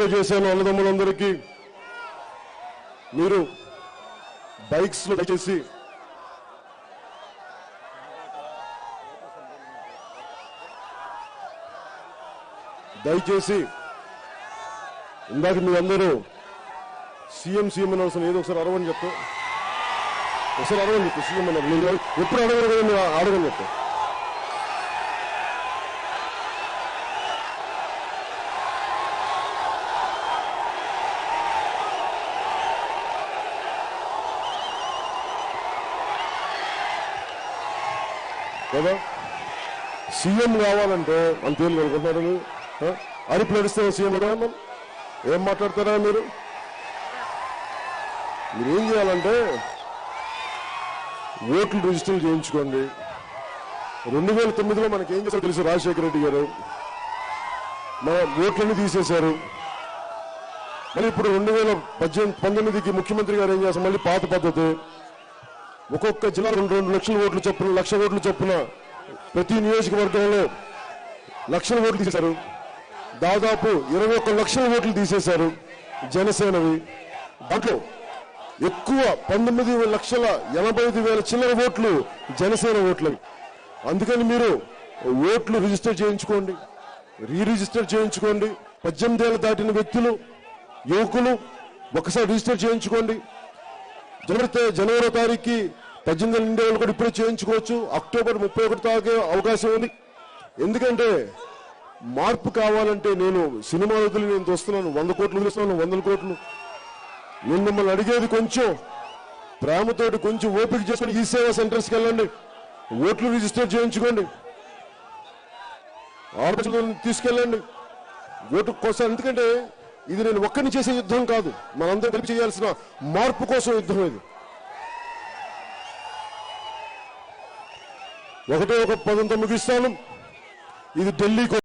కూడా చేశాను అన్నదమ్ములందరికీ. మీరు బైక్స్లో దయచేసి దయచేసి ఇందాక మీరందరూ సీఎం సీఎం అని అవసరం ఏదో ఒకసారి అరవని చెప్తా. ఒకసారి అడగని చెప్తా సీఎం అన్నారు ఎప్పుడు అడగరు కదా మీరు? అడగని చెప్తా. కదా సీఎం కావాలంటే అంత తేలి అనుకుంటున్నారు మీరు. అని అరుపులు నడిస్తే సీఎం రామన్ ఏం మాట్లాడతారా మీరు? మీరు ఏం చేయాలంటే ఓట్లు రిజిస్టర్ చేయించుకోండి. రెండు వేల తొమ్మిదిలో మనకి ఏం చేశారు తెలుసు రాజశేఖర రెడ్డి గారు? మన ఓట్లన్నీ తీసేశారు. మరి ఇప్పుడు రెండు వేల పద్దెనిమిది పంతొమ్మిదికి ముఖ్యమంత్రి గారు ఏం చేస్తారు? మళ్ళీ పాత పద్ధతి. ఒక్కొక్క జిల్లా రెండు రెండు లక్షల ఓట్లు చొప్పున లక్ష ఓట్లు చొప్పున ప్రతి నియోజకవర్గంలో లక్షల ఓట్లు తీశారు దాదాపు ఇరవై ఒక్క లక్షల ఓట్లు తీసేశారు జనసేనవి. దాంట్లో ఎక్కువ పంతొమ్మిది లక్షల ఎనభై ఐదు వేల చిల్లర ఓట్లు జనసేన ఓట్లు అందుకని మీరు ఓట్లు రిజిస్టర్ చేయించుకోండి రీ రిజిస్టర్ చేయించుకోండి. పద్దెనిమిది ఏళ్ళు దాటిన వ్యక్తులు యువకులు ఒకసారి రిజిస్టర్ చేయించుకోండి. జనవరి జనవరి తారీఖుకి పద్దెనిమిది ఏళ్ళ నిండే వాళ్ళు కూడా ఇప్పుడే చేయించుకోవచ్చు. అక్టోబర్ ముప్పై ఒకటి తాగే అవకాశం ఉంది. ఎందుకంటే మార్పు కావాలంటే నేను సినిమా వదిలి నేను వస్తున్నాను వంద కోట్లు వదిలిస్తున్నాను వందల కోట్లు. నేను మిమ్మల్ని అడిగేది కొంచెం ప్రేమతోటి కొంచెం ఓపిక చేసుకుని ఈ సేవా సెంటర్స్కి వెళ్ళండి. ఓట్లు రిజిస్టర్ చేయించుకోండి. ఆలోచనలు తీసుకెళ్ళండి. ఓటు కోసం ఎందుకంటే ఇది నేను ఒక్కరిని చేసే యుద్ధం కాదు. మనందరం కలిపి చేయాల్సిన మార్పు కోసం యుద్ధం ఇది. ఒకటే ఒక పదంతో ముగిస్తాను ఇది ఢిల్లీ